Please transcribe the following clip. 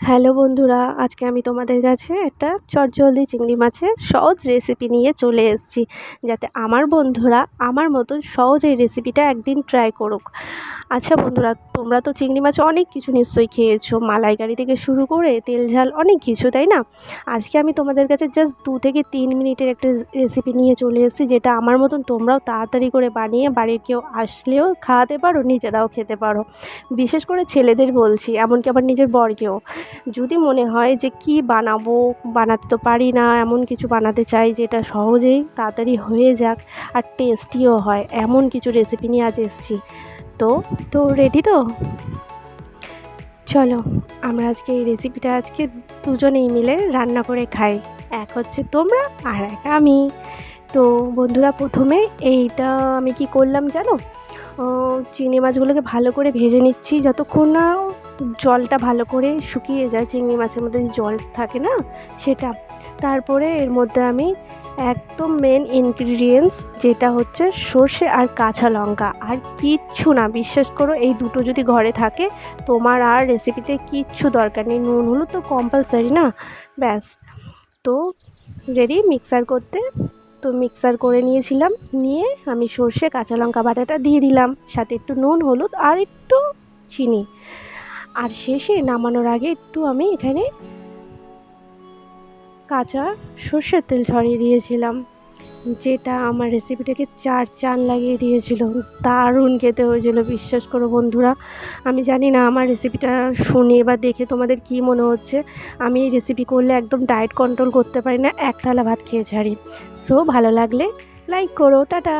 Hello বন্ধুরা, আজকে আমি তোমাদের কাছে একটা চটজলদি চিংড়ি মাছের সহজ রেসিপি নিয়ে চলে এসেছি। যাতে আমার বন্ধুরা আমার মতন সহজ এই রেসিপিটা একদিন ট্রাই করুক। আচ্ছা বন্ধুরা, তোমরা তো চিংড়ি মাছ অনেক কিছু নিশ্চয়ই খেয়েছো। মালাইকারি থেকে শুরু করে তেল ঝাল অনেক কিছু, তাই না? আজকে আমি তোমাদের কাছে জাস্ট দু থেকে তিন মিনিটের একটা রেসিপি নিয়ে চলে এসেছি, যেটা আমার মতন তোমরাও তাড়াতাড়ি করে বানিয়ে বাড়ির কেউ আসলেও খাওয়াতে পারো, নিজেরাও খেতে পারো। বিশেষ করে ছেলেদের বলছি, এমনকি আবার নিজের বরকেও। যদি মনে হয় যে কি বানাবো, বানাতে তো পারি না, এমন কিছু বানাতে চাই যেটা সহজেই তাড়াতাড়ি হয়ে যাক আর টেস্টিও হয়, এমন কিছু রেসিপি নিয়ে আজ এসেছি। তো তো রেডি তো? চলো, আমরা আজকে এই রেসিপিটা আজকে দুজনেই মিলে রান্না করে খাই। এক হচ্ছে তোমরা, আর এক আমি। তো বন্ধুরা, প্রথমে এইটা আমি কি করলাম জানো? চিংড়ি মাছগুলোকে ভালো করে ভেজে নিচ্ছি। যতক্ষণ না জলটা ভালো করে শুকিয়ে যায়, চিংড়ি মাছের মধ্যে জল থাকে না, সেটা। তারপরে এর মধ্যে আমি একদম মেন ইনগ্রিডিয়েন্টস যেটা হচ্ছে সর্ষে আর কাঁচা লঙ্কা। আর কিচ্ছু না, বিশ্বাস করো, এই দুটো যদি ঘরে থাকে, তোমার আর রেসিপিতে কিচ্ছু দরকার নেই। নুন, হলুদ তো কম্পালসারি না? ব্যাস। তো রেডি মিক্সার করতে। তো মিক্সার করে নিয়েছিলাম। নিয়ে আমি সর্ষে, কাঁচা লঙ্কা বাটাটা দিয়ে দিলাম। সাথে একটু নুন, হলুদ আর একটু চিনি। আর শেষে নামানোর আগে একটু আমি এখানে কাঁচা সর্ষের তেল ছড়িয়ে দিয়েছিলাম, যেটা আমার রেসিপিটাকে চার চান লাগিয়ে দিয়েছিল। দারুণ খেতে হয়েছিল, বিশ্বাস করো বন্ধুরা। আমি জানি না আমার রেসিপিটা শুনে বা দেখে তোমাদের কি মনে হচ্ছে। আমি এই রেসিপি করলে একদম ডায়েট কন্ট্রোল করতে পারি না, এক থালা ভাত খেয়ে ছাড়ি। সো ভালো লাগলে লাইক করো, টাটা।